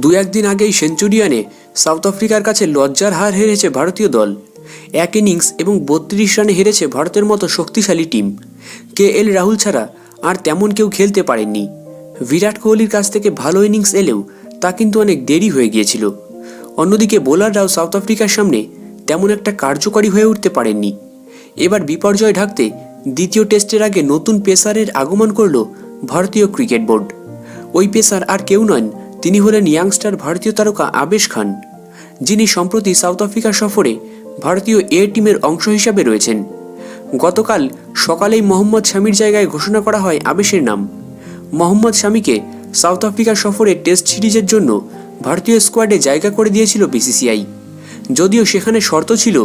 দু একদিন আগেই সেঞ্চুরিয়ানে সাউথ আফ্রিকার কাছে লজ্জার হার হেরেছে ভারতীয় দল। এক ইনিংস এবং বত্রিশ রানে হেরেছে ভারতের মতো শক্তিশালী টিম। কে এল রাহুল ছাড়া আর তেমন কেউ খেলতে পারেননি। বিরাট কোহলির কাছ থেকে ভালো ইনিংস এলেও তা কিন্তু অনেক দেরি হয়ে গিয়েছিল। অন্যদিকে বোলাররাও সাউথ আফ্রিকার সামনে তেমন একটা কার্যকরী হয়ে উঠতে পারেননি। এবার বিপর্যয় ঢাকতে দ্বিতীয় টেস্টের আগে নতুন পেসারের আগমন করল ভারতীয় ক্রিকেট বোর্ড। ওই পেসার আর কেউ নন তিনি হলেন ইয়াংস্টার ভারতীয় তারকা আবেশ খান, যিনি সম্প্রতি সাউথ আফ্রিকা সফরে ভারতীয় এ টিমের অংশ হিসাবে রয়েছেন। গতকাল সকালেই মোহাম্মদ শামির জায়গায় ঘোষণা করা হয় আবেশের নাম। মোহাম্মদ শামিকে সাউথ আফ্রিকা সফরে টেস্ট সিরিজের জন্য ভারতীয় স্কোয়াডে জায়গা করে দিয়েছিল বিসিসিআই। যদিও সেখানে শর্ত ছিল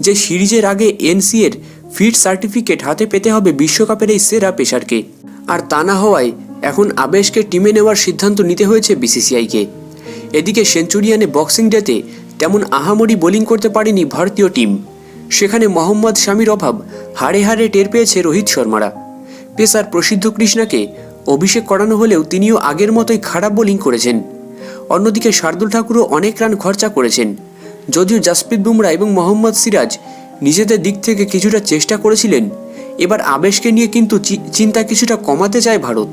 যে সিরিজের আগে এনসিএর ফিট সার্টিফিকেট হাতে পেতে হবে বিশ্বকাপের এই সেরা পেশারকে আর তা না হওয়ায় এখন আবেশকে টিমে নেওয়ার সিদ্ধান্ত নিতে হয়েছে বিসিসিআইকে। এদিকে সেঞ্চুরিয়ানে বক্সিং ডেতে তেমন আহামরি বোলিং করতে পারেনি ভারতীয় টিম। সেখানে মোহাম্মদ শামির অভাব হাড়ে হাড়ে টের পেয়েছে রোহিত শর্মারা। পেসার প্রসিদ্ধ কৃষ্ণাকে অভিষেক করানো হলেও তিনিও আগের মতোই খারাপ বোলিং করেছেন। অন্যদিকে শার্দুল ঠাকুরও অনেক রান খরচা করেছেন। যদিও জাসপ্রীত বুমরা এবং মোহাম্মদ সিরাজ নিজেদের দিক থেকে কিছুটা চেষ্টা করেছিলেন, এবার আবেশকে নিয়ে কিন্তু চিন্তা কিছুটা কমাতে চায় ভারত।